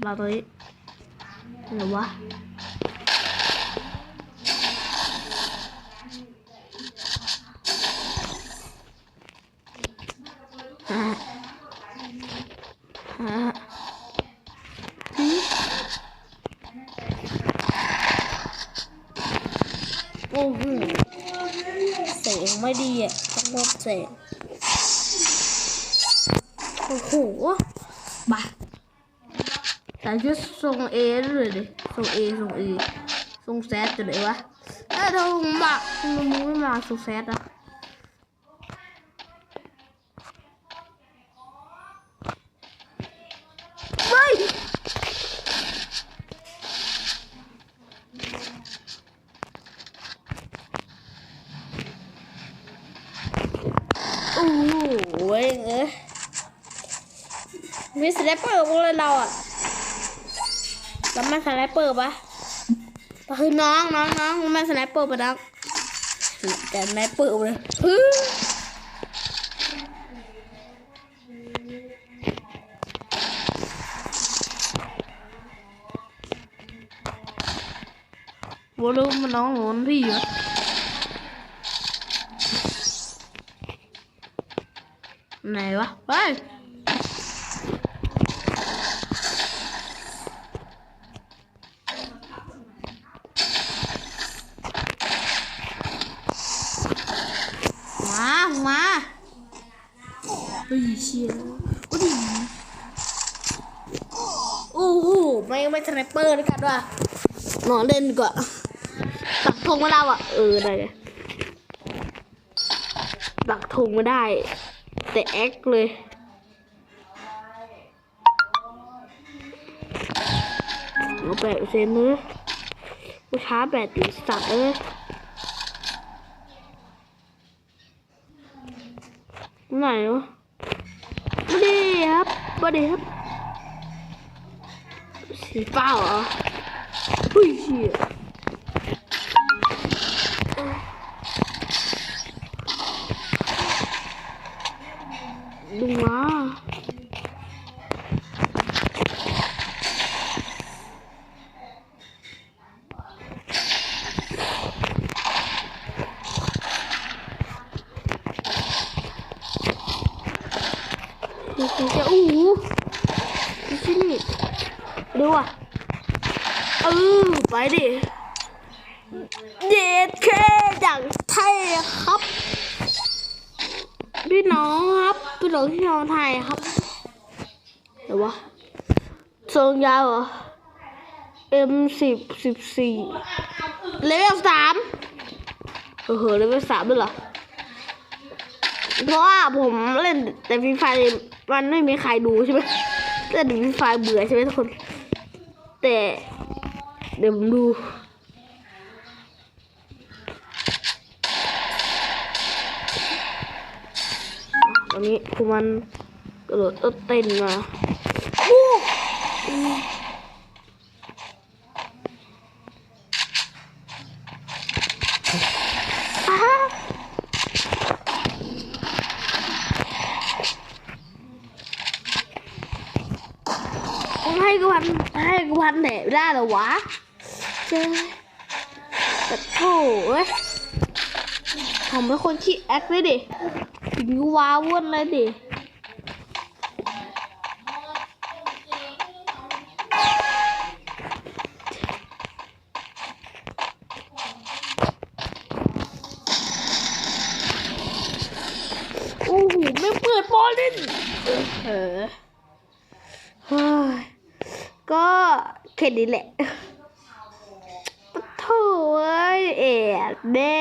เราตัวนี้หรือวะโอ้โหเสียงไม่ดีอะต้องลดเสียงโอ้โหบ้า แต่ชุดทรงเอเลยดิทรงเอทรงเอทรงแซดจะไหนวะเอ้ยถ้ามึงมามึงไม่มาทรงแซดอะเฮ้ยโอ้โหเว้ยเอ้ยมีสไนเปอร์พวกเราอะ แล้วมันสไนเปอร์ปะก็คือน้องน้องน้องมันสไนเปอร์ปะน้องแต่สไนเปอร์เลยฮึวอลูมันน้องหนูนพี่อยู่ไหนวะไป มามาเฮ้ยเชียโอ้ดิโอ้โหไม่ไม่สไนเปอร์ด้วยกันว่ะนอนเล่นดีกว่าตักธงมาแล้วอะเออได้เลยตักธงไม่ได้ แต่แอคเลยเอาแปดเปอร์เซ็นต์เลยกูช้าแปดติดสัตว์เลย ไหนวะบดีครับบดีครับ สีฟ้าเหรอเฮ้ยเชี่ยดูมา ดูสิจะอู้หูดูสินี่ดูอะเออไปดิเด็ดแค่อย่างไทยครับ พี่น้องครับพี่น้องที่น้องไทยครับเดี๋ยววะทรงยาวเหรอ M สิบสิบสี่เลเวลสามเออเหอเลเวลสามด้วยเหรอ เพราะว่าผมเล่นแต่ฟรีไฟมันไม่มีใครดูใช่ไหมเล่นฟรีไฟเบื่อใช่ไหมทุกคน แต่เดี๋ยวผมดูตอนนี้คือมันกระโดดเต้นมาโอ้ ผมให้กูพันให้กูพันแหนได้หรอวะเจ้แต่โถยผมเป็นคนขี้แอคเลยดิถึงว้าวุ่นเลยดิโอ้โหไม่เปิดบอลเล่นเออ เฮ้ยก็ แค่นี้แหละปะโถ่เอ๋แม่